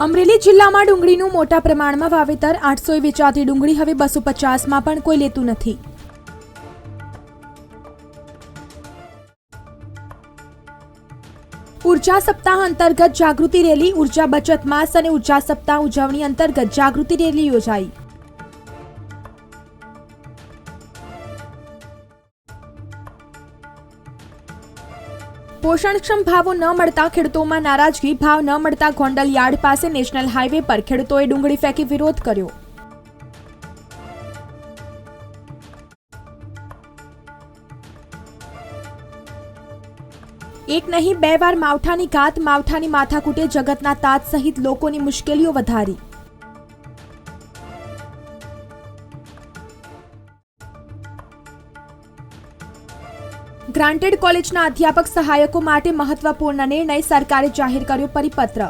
અમરેલી જિલ્લામાં ડુંગળીનું મોટા પ્રમાણમાં વાવેતર આઠસો વેચાતી ડુંગળી હવે બસો પચાસમાં પણ કોઈ લેતું નથી. ઊર્જા સપ્તાહ અંતર્ગત જાગૃતિ રેલી, ઊર્જા બચત માસ અને ઊર્જા સપ્તાહ ઉજવણી અંતર્ગત જાગૃતિ રેલી યોજાઈ. પોષણક્ષમ ભાવો ન મળતા ખેડૂતોમાં નારાજગી ભાવ ન મળતા ગોંડલ યાર્ડ પાસે નેશનલ હાઈવે પર ખેડૂતોએ ડુંગળી ફેંકી વિરોધ કર્યો. એક નહીં, બે વાર માવઠાની ઘાત માવઠાની માથાકૂટે જગતના તાત સહિત લોકોની મુશ્કેલીઓ વધારી. ગ્રાન્ટેડ કોલેજના અધ્યાપક સહાયકો માટે મહત્વપૂર્ણ નિર્ણય સરકારે જાહેર કર્યો પરિપત્ર.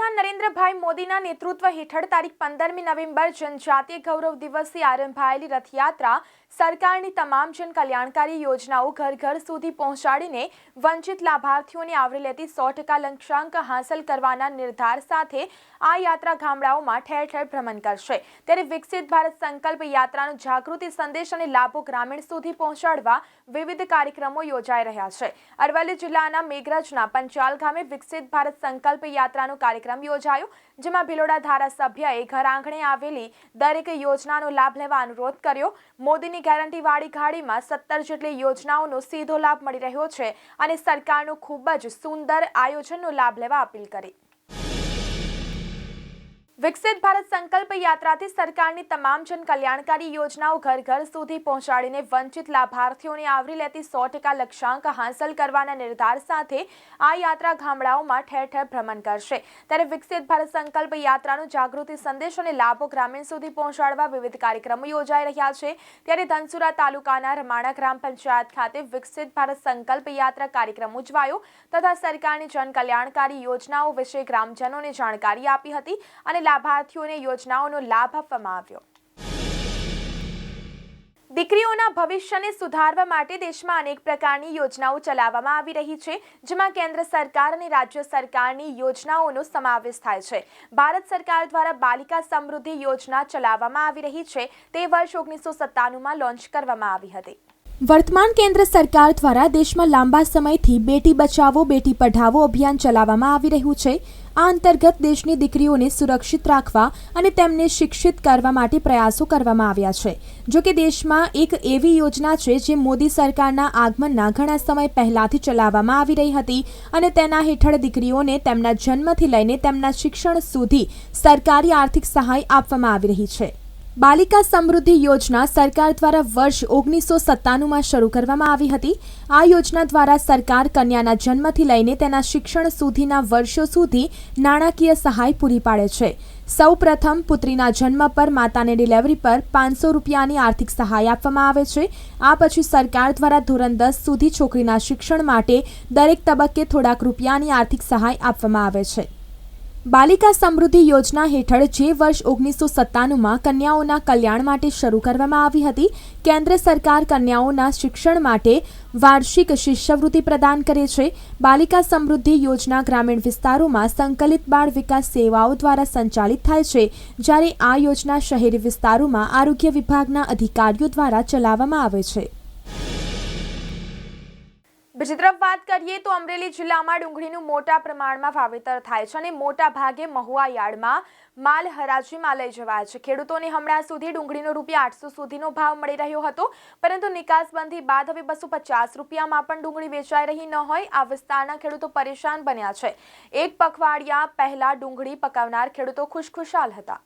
વડાપ્રધાન નરેન્દ્રભાઈ મોદીના નેતૃત્વ હેઠળ તારીખ પંદરમી નવેમ્બર જનજાતીય ગૌરવ દિવસથી આરંભાયેલી રથયાત્રા સરકારની તમામ જન કલ્યાણકારી યોજનાઓ ઘર ઘર સુધી પહોંચાડીને વંચિત લાભાર્થીઓને આવરી લેતી સો ટકા લક્ષ્યાંક હાંસલ કરવાના નિર્ધાર સાથે આ યાત્રા ગામડાઓમાં ઠેર ઠેર ભ્રમણ કરશે. ત્યારે વિકસિત ભારત સંકલ્પ યાત્રાનો જાગૃતિ સંદેશ અને લાભો ગ્રામીણ સુધી પહોંચાડવા વિવિધ કાર્યક્રમો યોજાઈ રહ્યા છે. અરવલ્લી જિલ્લાના મેઘરજના પંચાલ ગામે વિકસિત ભારત સંકલ્પ યાત્રાનો કાર્યક્રમ યોજાયો, જેમાં ભિલોડા ધારાસભ્યએ ઘર આંગણે આવેલી દરેક યોજનાનો લાભ લેવા અનુરોધ કર્યો. મોદીની ગેરંટીવાળી ગાડીમાં સત્તર જેટલી યોજનાઓનો સીધો લાભ મળી રહ્યો છે અને સરકારનું ખૂબ જ સુંદર આયોજનનો લાભ લેવા અપીલ કરી. વિકસિત ભારત સંકલ્પ યાત્રાથી સરકારની તમામ જન કલ્યાણકારી યોજનાઓ ઘર ઘર સુધી પહોંચાડીને વંચિત લાભાર્થીઓને આવરી લેતી સો ટકા લક્ષ્યાંક હાંસલ કરવાના નિર્ધાર સાથે આ યાત્રા ગામડાઓમાં ઠેર ઠેર ભ્રમણ કરશે. ત્યારે વિકસિત ભારત સંકલ્પ યાત્રાનો જાગૃતિ સંદેશ અને લાભો ગ્રામીણ સુધી પહોંચાડવા વિવિધ કાર્યક્રમો યોજાઈ રહ્યા છે. ત્યારે ધનસુરા તાલુકાના રમાણા ગ્રામ પંચાયત ખાતે વિકસિત ભારત સંકલ્પ યાત્રા કાર્યક્રમ ઉજવાયો તથા સરકારની જન કલ્યાણકારી યોજનાઓ વિશે ગ્રામજનોને જાણકારી આપી હતી અને લાભાર્થીઓને યોજનાઓનો લાભ આપવામાં આવ્યો. દીકરીઓના ભવિષ્યને સુધારવા માટે દેશમાં અનેક પ્રકારની યોજનાઓ ચલાવવામાં આવી રહી છે, જેમાં કેન્દ્ર સરકાર અને રાજ્ય સરકારની યોજનાઓનો સમાવેશ થાય છે. ભારત સરકાર દ્વારા બાલિકા સમૃદ્ધિ યોજના ચલાવવામાં આવી રહી છે. તે વર્ષ ઓગણીસો સત્તાણુંમાં લોન્ચ કરવામાં આવી હતી. વર્તમાન કેન્દ્ર સરકાર દ્વારા દેશમાં લાંબા સમયથી બેટી બચાવો, બેટી પઢાવો અભિયાન ચલાવવામાં આવી રહ્યું છે. આ અંતર્ગત દેશની દીકરીઓને સુરક્ષિત રાખવા અને તેમને શિક્ષિત કરવા માટે પ્રયાસો કરવામાં આવ્યા છે. જો કે દેશમાં એક એવી યોજના છે જે મોદી સરકારના આગમનના ઘણા સમય પહેલાથી ચલાવવામાં આવી રહી હતી અને તેના હેઠળ દીકરીઓને તેમના જન્મથી લઈને તેમના શિક્ષણ સુધી સરકારી આર્થિક સહાય આપવામાં આવી રહી છે. બાલિકા સમૃદ્ધિ યોજના સરકાર દ્વારા વર્ષ ઓગણીસો સત્તાણુંમાં શરૂ કરવામાં આવી હતી. આ યોજના દ્વારા સરકાર કન્યાના જન્મથી લઈને તેના શિક્ષણ સુધીના વર્ષો સુધી નાણાકીય સહાય પૂરી પાડે છે. સૌ પ્રથમ પુત્રીના જન્મ પર માતાને ડિલિવરી પર પાંચસો રૂપિયાની આર્થિક સહાય આપવામાં આવે છે. આ પછી સરકાર દ્વારા ધોરણ દસ સુધી છોકરીના શિક્ષણ માટે દરેક તબક્કે થોડાક રૂપિયાની આર્થિક સહાય આપવામાં આવે છે. બાલિકા સમૃદ્ધિ યોજના હેઠળ જે વર્ષ ઓગણીસો સત્તાણુંમાં કન્યાઓના કલ્યાણ માટે શરૂ કરવામાં આવી હતી, કેન્દ્ર સરકાર કન્યાઓના શિક્ષણ માટે વાર્ષિક શિષ્યવૃત્તિ પ્રદાન કરે છે. બાલિકા સમૃદ્ધિ યોજના ગ્રામીણ વિસ્તારોમાં સંકલિત બાળ વિકાસ સેવાઓ દ્વારા સંચાલિત થાય છે, જ્યારે આ યોજના શહેરી વિસ્તારોમાં આરોગ્ય વિભાગના અધિકારીઓ દ્વારા ચલાવવામાં આવે છે. બીજી તરફ વાત કરીએ તો અમરેલી જિલ્લામાં ડુંગળીનું મોટા પ્રમાણમાં વાવેતર થાય છે અને મોટા ભાગે મહુવા યાર્ડમાં માલ હરાજીમાં લઈ જવાય છે. ખેડૂતોને હમણાં સુધી ડુંગળીનો રૂપિયા આઠસો સુધીનો ભાવ મળી રહ્યો હતો, પરંતુ નિકાસબંધી બાદ હવે બસો પચાસ રૂપિયામાં પણ ડુંગળી વેચાઈ રહી ન હોય, આ વિસ્તારના ખેડૂતો પરેશાન બન્યા છે. એક પખવાડિયા પહેલા ડુંગળી પકાવનાર ખેડૂતો ખુશખુશાલ હતા.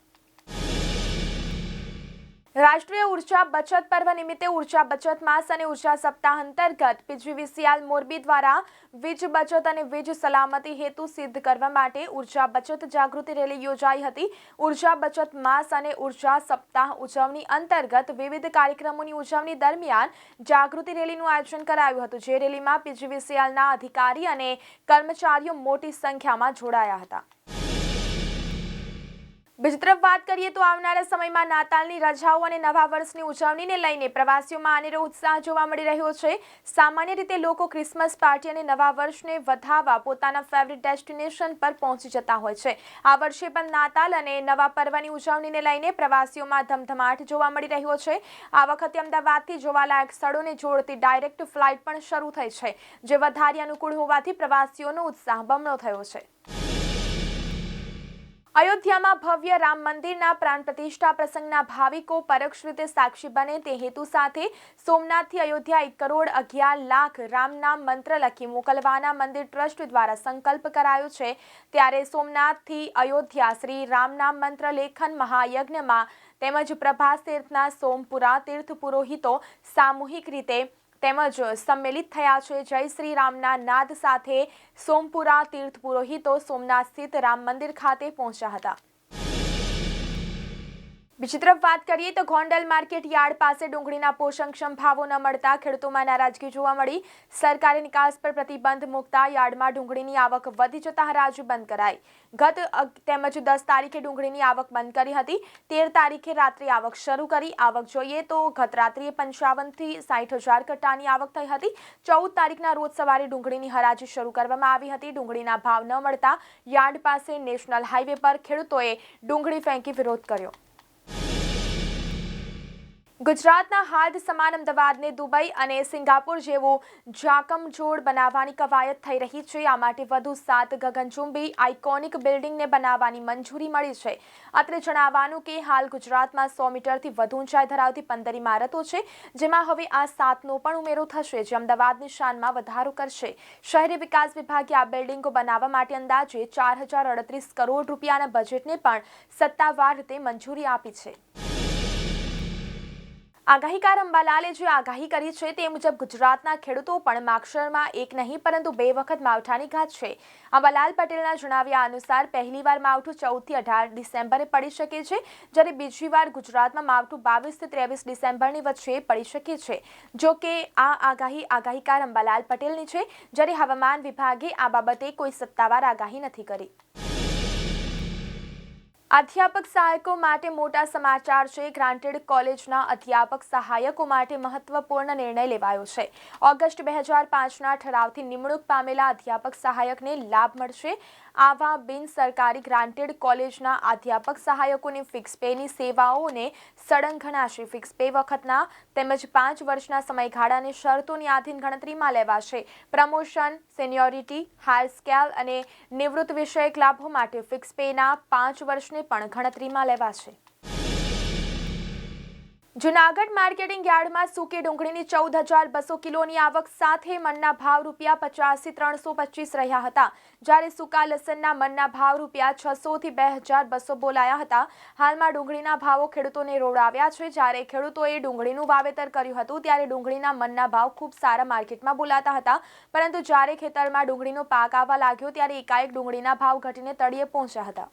રાષ્ટ્રીય ઊર્જા બચત પર્વ નિમિત્તે ઊર્જા બચત માસ અને ઊર્જા સપ્તાહ અંતર્ગત પીજીવીસીએલ મોરબી દ્વારા વીજ બચત અને વીજ સલામતી હેતુ સિદ્ધ કરવા માટે ઊર્જા બચત જાગૃતિ રેલી યોજાઈ હતી. ઊર્જા બચત માસ અને ઊર્જા સપ્તાહ ઉજવણી અંતર્ગત વિવિધ કાર્યક્રમોની ઉજવણી દરમિયાન જાગૃતિ રેલીનું આયોજન કરાયું હતું, જે રેલીમાં પીજીવીસીએલના અધિકારી અને કર્મચારીઓ મોટી સંખ્યામાં જોડાયા હતા. બીજી તરફ વાત કરીએ તો આવનારા સમયમાં નાતાલની રજાઓ અને નવા વર્ષની ઉજવણીને લઈને પ્રવાસીઓમાં આનેરો ઉત્સાહ જોવા મળી રહ્યો છે. સામાન્ય રીતે લોકો ક્રિસમસ પાર્ટી અને નવા વર્ષને વધાવવા પોતાના ફેવરિટ ડેસ્ટિનેશન પર પહોંચી જતા હોય છે. આ વર્ષે પણ નાતાલ અને નવા પર્વની ઉજવણીને લઈને પ્રવાસીઓમાં ધમધમાટ જોવા મળી રહ્યો છે. આ વખતે અમદાવાદથી જોવાલાયક સ્થળોને જોડતી ડાયરેક્ટ ફ્લાઇટ પણ શરૂ થઈ છે, જે વધારે અનુકૂળ હોવાથી પ્રવાસીઓનો ઉત્સાહ બમણો થયો છે. અયોધ્યામાં ભવ્ય રામ મંદિરના પ્રાણ પ્રતિષ્ઠા પ્રસંગના ભાવિકો પરોક્ષ રીતે સાક્ષી બને તે હેતુ સાથે સોમનાથથી અયોધ્યા એક કરોડ અગિયાર લાખ રામ નામ મંત્ર લખી મોકલવાના મંદિર ટ્રસ્ટ દ્વારા સંકલ્પ કરાયો છે. ત્યારે સોમનાથથી અયોધ્યા શ્રી રામ નામ મંત્ર લેખન મહાયજ્ઞમાં તેમજ પ્રભાસ તીર્થના સોમપુરા તીર્થ પુરોહિતો સામૂહિક રીતે તેમજ સંમેલિત થયા છે. જય શ્રી રામના નાદ સાથે સોમપુરા તીર્થ પુરોહિતો સોમનાથ સ્થિત રામ મંદિર ખાતે પહોંચ્યા હતા. બીજી તરફ વાત કરીએ તો ગોંડલ માર્કેટ યાર્ડ પાસે ડુંગળીના પોષણક્ષમ ભાવો ન મળતા ખેડૂતોમાં નારાજગી જોવા મળી. સરકારે નિકાસ પર પ્રતિબંધ મૂકતા યાર્ડમાં ડુંગળીની આવક વધી જતા હરાજી બંધ કરાઈ. ગત તેમજ દસ તારીખે ડુંગળીની આવક બંધ કરી હતી. તેર તારીખે રાત્રે આવક શરૂ કરી. આવક જોઈએ તો ગત રાત્રિએ પંચાવનથી સાઠ હજાર કટ્ટાની આવક થઈ હતી. ચૌદ તારીખના રોજ સવારે ડુંગળીની હરાજી શરૂ કરવામાં આવી હતી. ડુંગળીના ભાવ ન મળતા યાર્ડ પાસે નેશનલ હાઈવે પર ખેડૂતોએ ડુંગળી ફેંકી વિરોધ કર્યો. ગુજરાતના હાર્દ સમાન અમદાવાદને દુબઈ અને સિંગાપુર જેવું જાકમજોડ બનાવવાની કવાયત થઈ રહી છે. આ માટે વધુ સાત ગગનચુંબી આઇકોનિક બિલ્ડિંગને બનાવવાની મંજૂરી મળી છે. અત્રે જણાવવાનું કે હાલ ગુજરાતમાં સો મીટરથી વધુ ઊંચાઈ ધરાવતી પંદર ઇમારતો છે, જેમાં હવે આ સાતનો પણ ઉમેરો થશે, જે અમદાવાદની શાનમાં વધારો કરશે. શહેરી વિકાસ વિભાગે આ બિલ્ડિંગો બનાવવા માટે અંદાજે ચાર હજાર અડત્રીસ કરોડ રૂપિયાના બજેટને પણ સત્તાવાર રીતે મંજૂરી આપી છે. આગાહીકાર અંબાલાલે જે આગાહી કરી છે તે મુજબ ગુજરાતના ખેડૂતો પણ માક્ષરમાં એક નહીં, પરંતુ બે વખત માવઠાની ઘાત છે. અંબાલાલ પટેલના જણાવ્યા અનુસાર પહેલીવાર માવઠું ચૌદથી અઢાર ડિસેમ્બરે પડી શકે છે, જ્યારે બીજી વાર ગુજરાતમાં માવઠું બાવીસથી ત્રેવીસ ડિસેમ્બરની વચ્ચે પડી શકે છે. જો કે આ આગાહી આગાહીકાર અંબાલાલ પટેલની છે, જ્યારે હવામાન વિભાગે આ બાબતે કોઈ સત્તાવાર આગાહી નથી કરી. અધ્યાપક સહાયકો માટે મોટા સમાચાર છે. ગ્રાન્ટેડ કોલેજના અધ્યાપક સહાયકો માટે મહત્વપૂર્ણ નિર્ણય લેવાયો છે. ઓગસ્ટ બે હજાર પાંચના ઠરાવથી નિમણૂક પામેલા અધ્યાપક સહાયકને લાભ મળશે. આવા બિન સરકારી ગ્રાન્ટેડ કોલેજના અધ્યાપક સહાયકોની ફિક્સ પેની સેવાઓને સળંગ ગણાશે. ફિક્સ પે વખતના તેમજ પાંચ વર્ષના સમયગાળાને શરતોની આધીન ગણતરીમાં લેવાશે. પ્રમોશન, સિનિયોરિટી હાયર સ્કેલ અને નિવૃત્ત વિષયક લાભો માટે ફિક્સ પેના પાંચ વર્ષને પણ ગણતરીમાં લેવાશે. જુનાગઢ માર્કેટિંગ યાર્ડમાં સૂકી ડુંગળીની ચૌદ હજાર બસો કિલોની આવક સાથે મનના ભાવ રૂપિયા પચાસથી ત્રણસો પચીસ રહ્યા હતા. જ્યારે સૂકા લસણના મનના ભાવ રૂપિયા છસોથી બે હજાર બસો બોલાયા હતા. હાલમાં ડુંગળીના ભાવો ખેડૂતોને રોડાવ્યા છે. જ્યારે ખેડૂતોએ ડુંગળીનું વાવેતર કર્યું હતું, ત્યારે ડુંગળીના મનના ભાવ ખૂબ સારા માર્કેટમાં બોલાતા હતા. પરંતુ જ્યારે ખેતરમાં ડુંગળીનો પાક આવવા લાગ્યો, ત્યારે એકાએક ડુંગળીના ભાવ ઘટીને તળિયે પહોંચ્યા હતા.